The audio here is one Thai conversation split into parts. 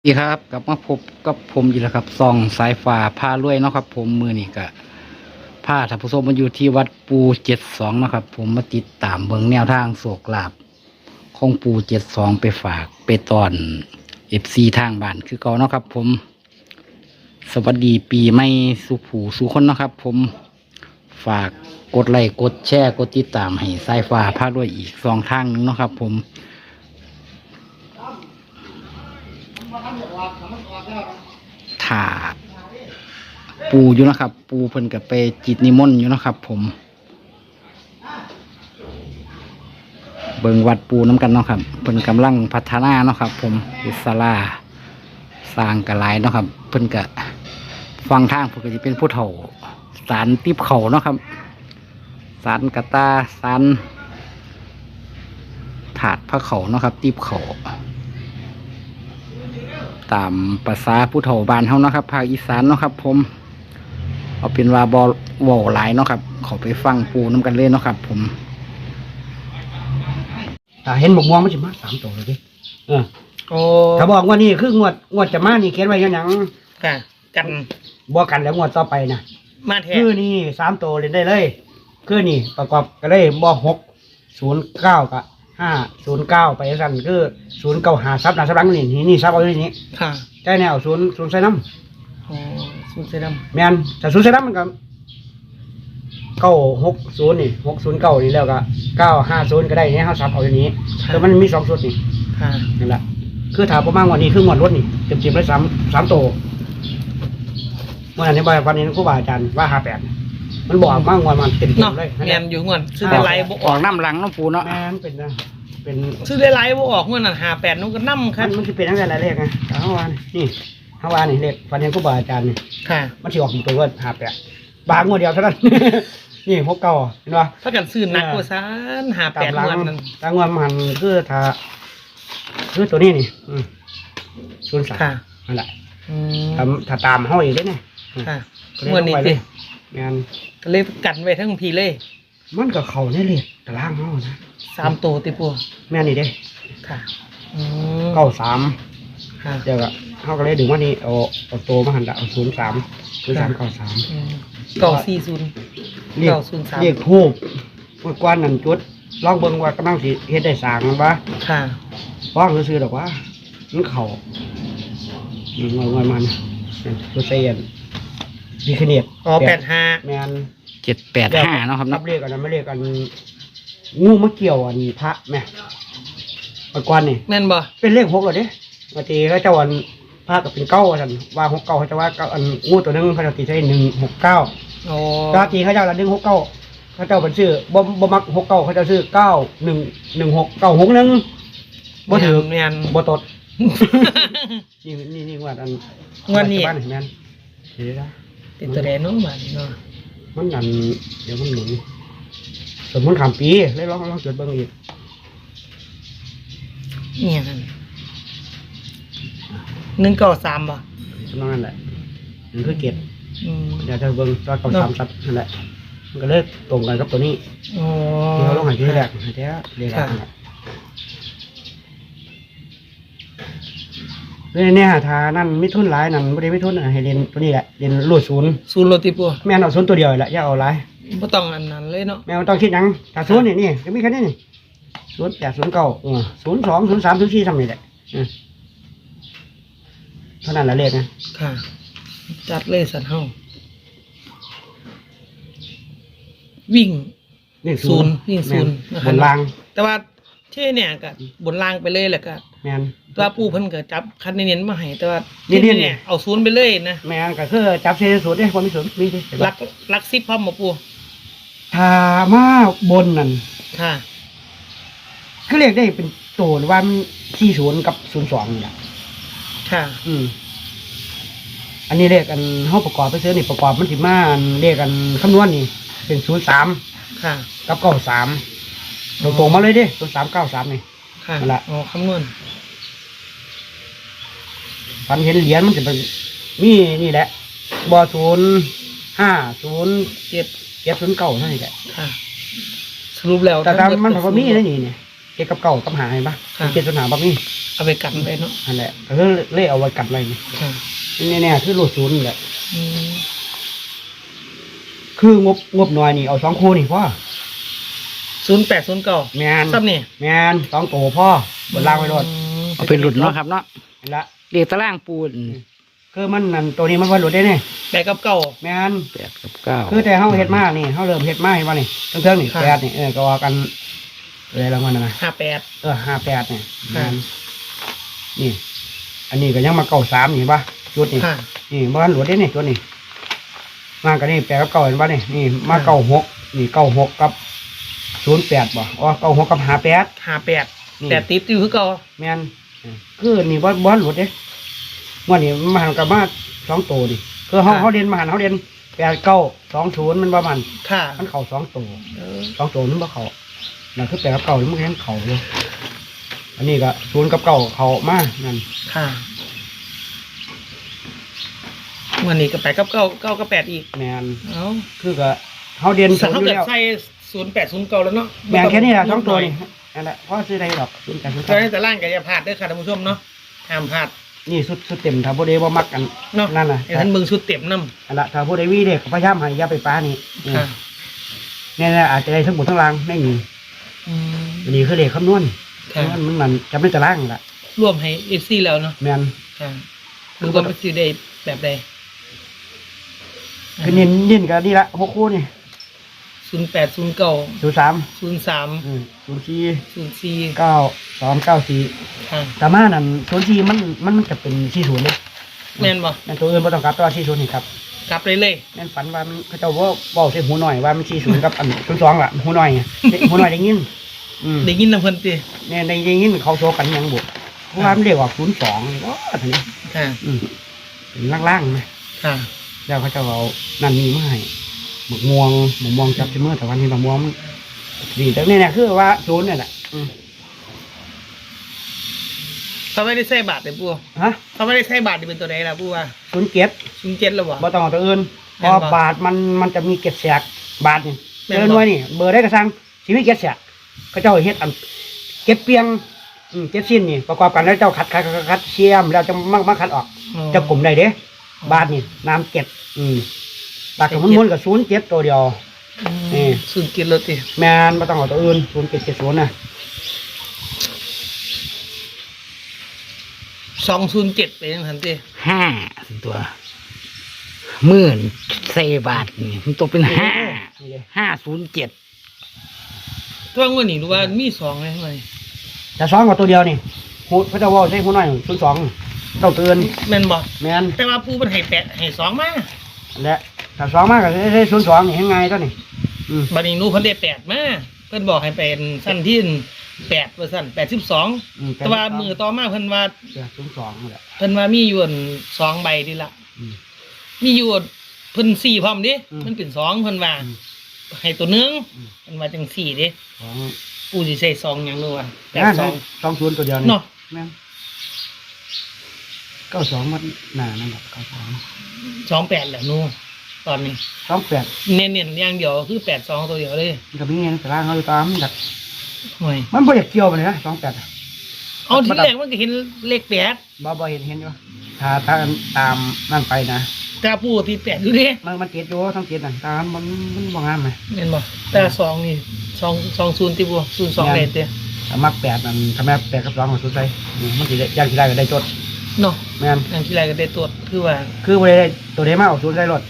สวัสดีครับกลับมาพบกับผมอีกแล้วครับซองสายฟ้าผ้ารวยเนาะครับ ผมมือนี่กะผ้าท่าผู้ชมมาอยู่ที่วัดปูเจ็ดสองนะครับ ผมมาติดตามเบิงแนวทางโศกลาบของปูเจ็ดสองไปฝากไปตอนเอฟซีทางบ้านคือเก่าเนาะครับ ผม สวัสดีปีใหม่สุผูสุคนเนาะครับ ผมฝากกดไลค์กดแชร์กดติดตามให้สายฟ้าผ้ารวยอีกสองทางหนึงเนาะครับ ผม ถาปูอยู่นะครับ ปูเพิ่นกับไปจิตนิมนต์อยู่นะครับ ผม เบิงวัดปูน้ำกันเนาะครับเพิ่นกำลังพัฒนาเนาะครับ ผมอิสลาสร้างกระไรเนาะครับ เพิ่นกะฟังทางเพิ่นก็จะเป็นผู้เฒ่าสารติบเขาเนาะครับสารกระตาสารถาดพระเขาเนาะครับ ติบเขา ตามภาษาผู้เฒ่าบ้านเฮาเนาะครับภาคอีสานเนาะครับ ผมเอาเป็นว่าบอเว้าหลายเนาะครับขอไปฟังปูน้ำกันเลยเนาะครับ ผมถ้าเห็นหมกม่วงมันจะมาสามตัวเลยดิเออโอ้ถ้าบอกว่านี่คืองวดงวดจะมานี่เขียนไว้ยังหยังค่ะ กันบอกกันแล้วงวดต่อไปนะมาแทนคือนี่สามตัวเล่นได้เลย คือนี่ประกอบกันเลยบอกหกศูนย์เก้ากับ ห้าศูนย์เก้าไปสั่นคือศูนย์เก้าหาซับหนาซับหลังนี่นี่นี่ซับเอาที่นี้ค่ะใช่แนวศูนย์ศูนย์ใส่น้โอ้สุดเสยดำแมนแต่ศูนย์ใส่น้ำมันก็เก้าหกศูนย์นี่หกศูนย์เก้านี่แล้วก็เก้าห้าศูนย์ก็ได้เนี่ยเขาซับเอาที่นี้แต่มันมีสองชุดนี่ำค่ะนั่นแหละคือถามประมาณวันนี้คือหมวดรถนี่เต็มเต็มๆเลยสามสามโตวเมื่อไหร่ที่วันนี้ครูบาอาจารย์ว่าห้าแปด มันบอกมากวันมันเต็มเต็เนาะมเลยเรียนอยู่เงินซื้อได้ไลฟ์บ่ออออกกน้ำหลังเน้องปูเนาะแม่นเป็นนะเป็นซื้อได้ไลฟ์บ่ออกเงินนั่นหาแปดนู้นก็นั่มคมัรันบมันจะเป็นตั้งแต่อะไรเลขไงแต่เมื่อวานนี่เมื่อวานนี่เลขวันนี้ครูบาอาจารย์นี่ค่ะ มันสิออกเป็นตัวว่าห้าแปดบางงวดเดียวเท่านั้น นี่หกเก้าเห็นปะ ถ้ากันซื้อหนักกว่าซานหาแปตามดหลังเงินนั่นตามงวดมันคือถ้าคือตัวนี้นี่ศูนย์สามค่ะนั่นแหละอืมถ้าถ้าตามห้อยได้เนี่ยค่ะก็เลยเงินนี้ลงไปเลสิย แม่นก็เลยกันไว้ทั้งพีเลย มันก็เขาเนี่ยเลยตารางเขานะสามตัวติปูแม่นี่เด้ค่ะอืมเก้าสามค่ะ เดี๋ยวก็เขาก็เลยดึงว่านี่เอาเอาโตมาหันละเอาศูนย์สามศูนย์สามเก้าสามอืมเก้าสี่ศูนย์ เรียกเก้าศูนย์สาม เรียกทูบเมื่อก่อนนั่นจุดลองเบิ่งว่ากำลังสิเฮ็ดได้สร้างมันวะค่ะฟ้องซื้อๆดอกว่ามันเข่านี่งอยงอยมันนี่ตัวเซียน ดีขเนียดอ๋อแปดห้าแม่นเจ็ดแปดห้าเนาะครับนัเนาะบเรียกกันนะไม่เรียกกันงูมะเกี่ยวอันพระแม่เมื่อก่อนนี่แม่นบ่เป็นเลขหกเหรอเด้บางทีก็จะวันภาคกับเป็นเก้าสันว่าหกเก้าเขาจะว่าเก้าอันงูตัวหนึงเขาจะตีใช้หนึ่งหกเก้าโอ้ปกติเขาจะละหนึ่งหกเก้าเขาเจ้าเป็นชื่อบ่บ่มักหกเก้าเขาเจะชื่อเก้าหนึ่งหนึ่งหกเก้าหกหนึ่งบ่ถือแม่น บ่ตด นี่นี่นี่งวดอันงวดนี้บ้านเห็นไหมนเห็นไหมติดตัวแดงเนาะบ้านนี้เนาะมันนั่นเดี๋ยวมันหมุนสมมติขามปีเลยลองลองจดเบิ่งอีกเนี่ยนั่นหนึ่งเก้าสามบ่นั่นนั่นแหละมันคือเก็บอืมเดี๋ยวจะเบิ่งตัวเก้าสามสัตว์นั่นแหละมันก็เลยตรงกันกับตัวนี้โอ้ที่เขาลงหายที่แรกหายที่แรกเรียกอะไร เนี่ยเนี่ยถ้านั่นไม่ทุนหลายนั่นไม่ได้ไม่ทุนอะให้เรียนตัวนี้แหละเรียนรูดศูนย์ศูนย์โรติปัวแม่นเอาศูนย์ตัวเดียวแหละอย่าเอาหลายบ่ต้องอันนั้นเลยเนาะแม่มันต้องคิดหยังถ้าศูนย์นี่นี่จะมีแค่นี้นี่ศูนย์แปดศูนย์เก้าศูนย์สองศูนย์สามศูนย์สี่ทำนี่แหละอืมเท่านั้นแหละเลขนะค่ะ จัดเลยสันเฮาวิ่งเลขศูนย์วิ่งศูนย์แม่นะบคะนราง แต่ว่า เท่เนี่ยก็บนล่างไปเลยแหละก็แม่นตัวปู่เพิ่นก็จับคันเน้นๆมาให้แต่ว่าเน้นๆที่เนี่เนี่ยยเอาศูนย์ไปเลยนะแม่นก็คือจับเศษศูนย์ได้ความมีศูนย์มีสิเห็นปะลักลักซิบพร้อมบ่ปู่ถ้ามาบนนั่นค่ะคือเลขได้เป็นตัวหรือว่ามันสี่ศูนย์กับศูนย์สองนี่แหละค่ะอืมอันนี้เลขอันห้องประกอบไปซื้อนี่ประกอบมันสิมาอันเลขอันคำนวณนี่เป็นศูนย์สามค่ะกับเก้าสาม ตรงๆมาเลยเดิศูนย์สามเก้าสามนี่ ค่ะนั่นแหละอ๋อคำนวณฝันเห็นเหรียญมันจะเป็นมีนี่แหละบอศูนย์ห้าศูนย์เจ็ดเจ็ดศูนย์เก้านั่นแหละค่ะ สรุปแล้วแต่ตามทั้งหดมันบอกว่ามีก็นะนี่เนี่ยเจ็ดกับเก้ากับหาเห็นปะค่ะ เจ็ดศูนย์หาบ่มีเอาไปกันไปเนาะนั่นแหละก็คือเล่เอาไว้กัดไว้นี่ค่ะนี่แน่ๆคือรูดศูนย์นี่แหละ อืมคืองบงบน้อยนี่เอาสองคู่นี่พ่อ ศูนย์แปดศูนย์เก้าแมนซับนี่แมนสองโตพ่อบนล่างไว้รถเอาเป็นหลุดเนาะครับเนาะนั่นละเรียกตารางปูนคือมันนั่นตัวนี้มันว่าหลุดได้เนี่ยแปดกับเก้าแมนแปดกับเก้าคือแต่เฮาเฮ็ดมานี่เฮาเริ่มเฮ็ดมาเห็นบ่นี่เทิงๆนี่ค่ะแปดนี่เออก็ว่ากันเลยรางวัลนะนะห้าแปดเออห้าแปดนี่ค่ะนี่ อันนี้ก็ยังมาเก้าสามนี่เห็นปะจุดนี่ค่ะนี่บ้านหลวดได้นี่ตัวนี้มากันนี่แปดกับเก้าเห็นปะนี่นี่มาเก้าหกนี่เก้าหกกับ ศูนย์แปดบ่อ๋อเก้าหกกับห้าแปด ห้าแปดนี่แปดติดอยู่คือเก่าแม่นคือนี่บ้านบ้านหลวดเด้วันนี้มาหันกับมาสองตัวดิคือเขาเขาเรียนมาหันเขาเรียนแปดเก้าสองศูนย์มันประมาณค่ะมันเข่าสองตัวเออสองตัวมันบ่เข่านั่นคือแปดกับเก้ามันก็ยังเข่าอยู่อันนี้ก็ศูนย์กับเก้าเข่ามานั่นค่ะวันนี้ก็แปดกับเก้าเก้ากับแปดอีกแมนเอ้าคือก็เขาเรียนสัศูงนย์เขาอยู่เกิดแล้วใส่ ศูนย์แปดศูนย์เก้าแล้วเนาะแมนแค่นี้แหละสองตัวนี่นี่นั่นแหละเพราะซื้อได้ดอกศูนย์กับศูนย์ก็ได้แต่ร่างกับยาพลาดเด้วยค่ะท่านผู้ชมเนาะห้ามพลาดนี่สุดสุดเต็มถ้าผู้ใดว่ามักกันเนาะนั่นน่ะไอ้ท่านเบิ่งชุดเต็มน้อันละถ้าผู้ใดวีเด็กพยายามให้อยาไปป้านี่ำค่ะเนี่ยนะอาจจะได้ทั้งหมดทั้งรางไม่มีอืมอันนี้คือเลขคำนวณค่ะคำนวณมันมันจำเป็นตารางละรวมให้เอฟซีแล้วเนาะแมน ค่ะหรือว่ามันสิได้แบบใด คือเน้นเน้นกันนี่ละหกคู่นี่ ศูนย์แปดศูนย์เก้าศูนย์สามศูนย์สามศูนย์สี่ศูนย์สี่เก้าสองเก้าสี่ค่ะแต่มานั่นศูนย์สี่มันมันมันจะเป็นสี่ศูนย์เลยแม่นบ่นั่นตัวอื่นไม่ต้องกลับตัวสี่ศูนย์นี่ครับกลับเลยเลยนั่นฝันว่ามันเขาเจะว่าบอกใส่หูหน่อยว่ามันสี่ศูนย์กับอันศูนย์สองละหูหน่อยไงหูหน่อยได้ยินอืมได้ยินน้ำเพิ่นติเนี่ยในได้ยินเขาโซกันหยังบุกเพราะว่ามันเรียกว่าศูนย์สองว้าทีนี้ค่ะอืมเป็นล่างๆนะค่ะแล้วเขาจะเอานั่นนี่มาให้ หมกม่วงหมกม่วงจับเสมอแต่วันนี้หมกม่วงมันดีแต่เนี่ยนะคือว่าศูนย์เนี่ยแหละอืมเขาไม่ได้ใส่บาทเลยปู่ฮะเขาไม่ได้ใส่บาทนี่เป็นตัวใดล่ะปู่ว่าศูนย์เจ็ดศูนย์เจ็ดแล้วบ่บ่ต้องเอาตัวอื่นเพแม่นบ่ราะบาทมันมันจะมีเกล็ดแสกบาทนี่แม่นเจบ่อหน่วยนี่เบอร์ได้กระซังชีวิตเกล็ดแสกเขาเจ้าเฮ็ดอันเก็บเปียงอืมเก็บสิ้นนี่ประกอบกันแล้วเจ้าขัดขัดขัดขัดเชียมแล้วจะมามาขัดออกอ๋อจะกลุ่มได้เด้บาทนี่น้ำเจ็ดอืม บาทกับมันม้วนกับศูนย์เจ็ดตัวเดียวอืมนี่ ศูนย์เจ็ดเลยติแมนไม่ต้องเอาตัวอื่นศูนย์เจ็ดเจ็ดศูนย์นะสองศูนย์เจ็ดไปยังทันติห้าตัวหมื่นเซบาทนี่มันตัวเป็นห้านี่เลยห้าศูนย์เจ็ดตัวงวดนี้รู้ว่ามีสองเลยทำไมแต่สองกับตัวเดียวนี่หูพระเจ้าว่าใช่หูน้อยศูนย์สองต้องเตือนแม่นบ่แมนแต่ว่าปู่มันให้แปดให้สองมาและ ถ้าสองมากก็ใช่ศูนย์สองนี่ยังไงตัวนี่อืมบัดนี้หนูเพิ่นได้แปดมาเพิ่นบอกให้เป็นสั้นที่แปดเปอร์เซ็นต์แปดสิบสองอืมแต่ว่ามือต่อมาเพิ่นว่าศูนย์สองนี่แหละ เพิ่นว่ามีอยู่อั่นสองใบดีละอืมมีอยู่เพิ่นสี่พร้อมดิอืมมันเป็นสองเพิ่นว่าอืมให้ตัวหนึงอืม เพิ่นว่าจังสี่ดิสองปู่สิใส่สองหยังนู้นว่าแปดนั่นสองสองศูนย์ตัวเดียวนี่เนาะแม่นเก้าสองมันหนานั่นแหละเก้าสองสองแปดแหละหนู ตอนนี้สองแปดเน้นๆอย่างเดียวคือแปดสองตัวเดียวเลยมันก็มีเงินแต่ละเขาอยู่ตามมันก็ห่วยมันบ่อยากเกี่ยวมันเลยนะสองแปดเอาทีแรกมันก็เห็นเลขแปดบ่บ่เห็นเห็นอยู่ถ้าถ้าตามนั่นไปนะแต่ปู่ที่แปดอยู่ดิมันมันเจ็ดอยู่ทั้งเจ็ดน่ะตามมันมันบ่งามไหมเห็นบ่แต่สองนี่สองสองศูนย์ที่บัวศูนย์สองเลนเดียถ้ามักแปดนั่นถ้าแม่แปดกับสองของสุดใจนี่มันสิได้ย่างที่ได้ก็ได้จดเนาะแม่นอย่างที่ไรก็ได้ตรวจคือว่า คือบ่ได้ตัวใดมาเอาสุดใจรถ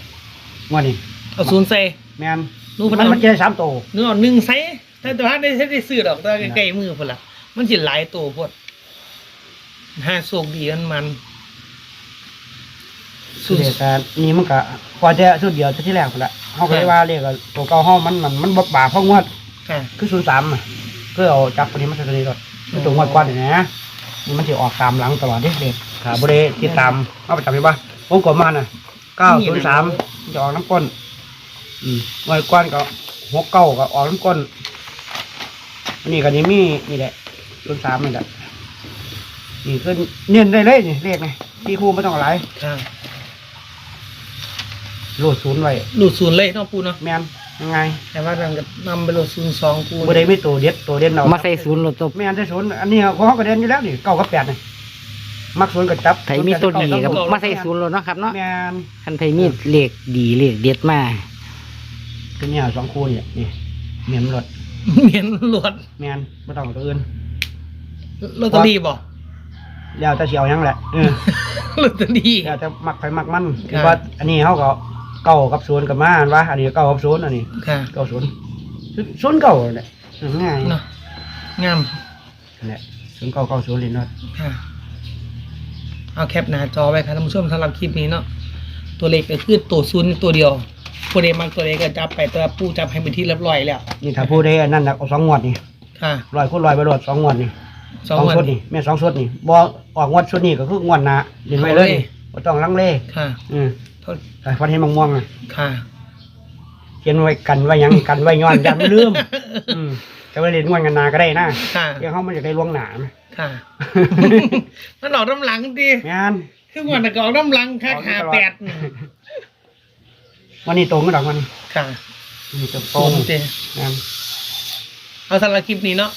งวดนี้เอาศูนย์ใส่ แม่นนู่นมัเพิ่นนเอามั นจะได้สามโตวเนื้อหนึ่งใส่แต่ตัวได้ได้ซื้อดอกแต่ใกล้ๆมือพุ่นละมันสิหลายตัวพดห้าโชคดีมันมันสุศูดนย์เด็ดแต่นี่มันก็พอจะสุดเดียวแต่ที่แรกพุ่นละเฮาก็เลยว่าเลขก็ตัวเก่าเฮามันมันมันบ่บาเพราะงวดค่ะ คือศูนย์สามอะเพื่อเอาจับตัวนี้มาใส่ตัวนี้ก่อนมันตัวงวดก่อนนี่นะนี่มันจะออกตามหลังตลอดเด้เด็กขาบริติดตามเอาไปจับได้ปะวงกลมมาน่ะเก้าศูนย์สาม จะออกน้ำก้นอืมงวดก่อนก็หกเก้าก็ออกน้ำก้นอันนี้ก็นี่มีนี่แหละศูนย์สามนี่แหละนี่คือเน้นได้เลยนี่เลขนี่ที่ครูไม่ต้องอะไรค่ะโหลดศูนย์ไว้หลุดศูนย์เลยเนาะปูเนาะแมนยังไงแต่ว่านั่นก็นำไปโหลดศูนย์สองกูบ่ได้มีตัวเด็ดตัวเด่นเอามาใส่ศูนย์รถตัวไม่อันที่ศูนย์อันนี้ของเขาก็เด่นอยู่แล้วนี่เก้ากับแปดนี่ มักศูนย์กับจับไผมีตัวดีกับมาใส่ศูนย์รถเนาะครับเนาะแม่นคันไผมีเลขดีเลขเด็ดมาตัวเนี้สองคู่เนี่ยนี่เมียนรถเหมียนหลวดแม่นไม่ต้องเอาตัวอื่น ลอตเตอรี่บ่แล้วแต่เสียวหยังแหละเออ ลอตเตอรี่ แล้วแต่มักไผมักมันครับ ว่าอันนี้เขาก็เก้ากับศูนย์กับมาอันว่าอันนี้เก้ากับศูนย์อันนี้ค่ะเก้าศูนย์ศูนย์เก้าเนี่ยง่ายเนาะงามนั่นแหละศูนย์เก้าเก้าศูนย์เลยเนาะค่ะ เอาแคปหน้าจอไว้ครับท่านผู้ชมสำหรับคลิปนี้เนาะตัวเลขก็คือตัวศูนย์ตัวเดียวผู้ใดมักตัวเลขก็จับไปตัวปูจับให้เป็นที่เรียบร้อยแล้วนี่ถ้าพูดได้อันนั้นนะเอาสองงวดนี่ค่ะร้อยคูณร้อยไปโดดสองงวดนี่สองสองวันชุดนี่แม่สองชุดนี่บ่ออกงวดชุดนี้ก็คืองวดหน้าเรียนไว้เลยเอาเลยบ่ต้องลังเลค่ะ อืมเท่าแต่ฟันเห็นม่วงๆอะค่ะเขียนไว้กันไว้หยังกันไว้ย้อนยันลืมอืม แต่ว่าเรียนงวดกันหนาก็ได้นะค่ะ เดี๋ยวเขามันจะได้ล่วงหนาไหมค่ะ มันออกน้ำหลังดิงานคือวันก็ออกน้ำหลังค่าออกหาตลอดแปดวันนี้ตรงกันดอกมันค่ะนี่ตรงตศูรงนย์เจงานเอาสำหรับคลิปนี้เนาะ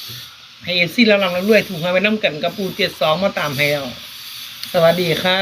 ให้เอซี่เราลำเราด้วยถูกมาไว้น้ำกันกับปูเจ็ดสองมาตามให้เราสวัสดีค่ะ